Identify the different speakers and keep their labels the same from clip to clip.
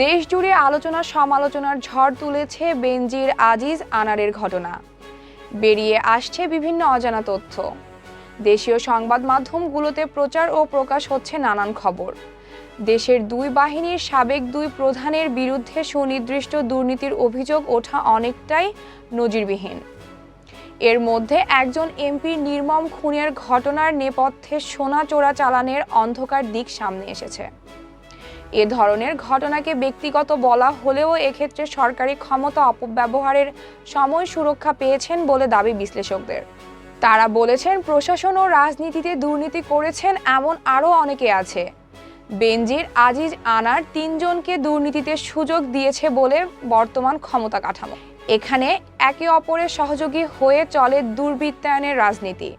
Speaker 1: দেশ জুড়ে আলোচনা সমালোচনার ঝড় তুলেছে বেনজির আজিজ আনারের ঘটনা। বেরিয়ে আসছে বিভিন্ন অজানা তথ্য। দেশীয় সংবাদ মাধ্যমগুলোতে প্রচার ও প্রকাশ হচ্ছে নানান খবর। দেশের দুই বাহিনীর সাবেক দুই প্রধানের বিরুদ্ধে সুনির্দিষ্ট দুর্নীতির অভিযোগ ওঠা অনেকটাই নজিরবিহীন। এর মধ্যে একজন এমপির নির্মম খুনের ঘটনার নেপথ্যে সোনা চোরা চালানের অন্ধকার দিক সামনে এসেছে। এ ধরনের ঘটনাকে ব্যক্তিগত বলা হলেও এক্ষেত্রে সরকারি ক্ষমতা অপব্যবহারের সময় সুরক্ষা পেয়েছেন বলে দাবি বিশ্লেষকদের। তারা বলেছেন, প্রশাসন ও রাজনীতিতে দুর্নীতি করেছেন এমন আরও অনেকে আছে। বেনজির আজিজ আনার তিনজনকে দুর্নীতিতে সুযোগ দিয়েছে বলে বর্তমান ক্ষমতা কাঠামো। এখানে একে অপরের সহযোগী হয়ে চলে দুর্বৃত্তায়নের রাজনীতি।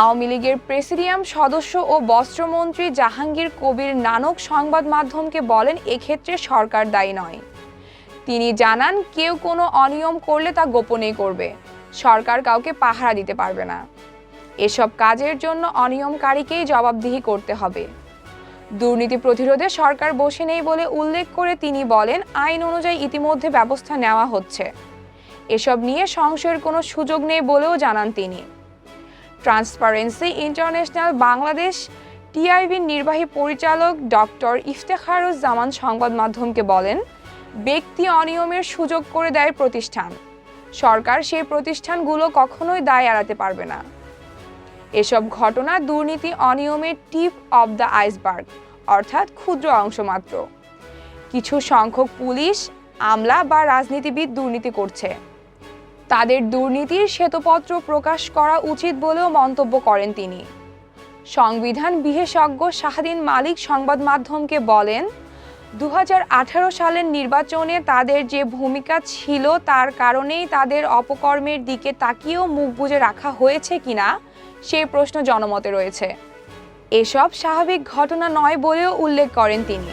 Speaker 1: আওয়ামী লীগের প্রেসিডিয়াম সদস্য ও বস্ত্রমন্ত্রী জাহাঙ্গীর কবির নানক সংবাদ মাধ্যমকে বলেন, এক্ষেত্রে সরকার দায়ী নয়। তিনি জানান, কেউ কোনো অনিয়ম করলে তা গোপনেই করবে। সরকার কাউকে পাহারা দিতে পারবে না। এসব কাজের জন্য অনিয়মকারীকেই জবাবদিহি করতে হবে। দুর্নীতি প্রতিরোধে সরকার বসে নেই বলে উল্লেখ করে তিনি বলেন, আইন অনুযায়ী ইতিমধ্যে ব্যবস্থা নেওয়া হচ্ছে। এসব নিয়ে সংশয়ের কোনো সুযোগ নেই বলেও জানান তিনি। ট্রান্সপারেন্সি ইন্টারন্যাশনাল বাংলাদেশ টিআইবির নির্বাহী পরিচালক ডক্টর ইফতেখারুজ্জামান সংবাদ মাধ্যমকে বলেন, ব্যক্তি অনিয়মের সুযোগ করে দেয় প্রতিষ্ঠান। সরকার সেই প্রতিষ্ঠানগুলো কখনোই দায় এড়াতে পারবে না। এসব ঘটনা দুর্নীতি, অনিয়মের টিপ অব দ্য আইসবার্গ, অর্থাৎ ক্ষুদ্র অংশ মাত্র। কিছু সংখ্যক পুলিশ, আমলা বা রাজনীতিবিদ দুর্নীতি করছে। তাদের দুর্নীতির শ্বেতপত্র প্রকাশ করা উচিত বলেও মন্তব্য করেন তিনি। সংবিধান বিশেষজ্ঞ শাহদিন মালিক সংবাদ মাধ্যমকে বলেন দু হাজার আঠারো সালের নির্বাচনে তাদের যে ভূমিকা ছিল তার কারণেই তাদের অপকর্মের দিকে তাকিয়েও মুখ বুজে রাখা হয়েছে কিনা সেই প্রশ্ন জনমতে রয়েছে। এসব স্বাভাবিক ঘটনা নয় বলেও উল্লেখ করেন তিনি।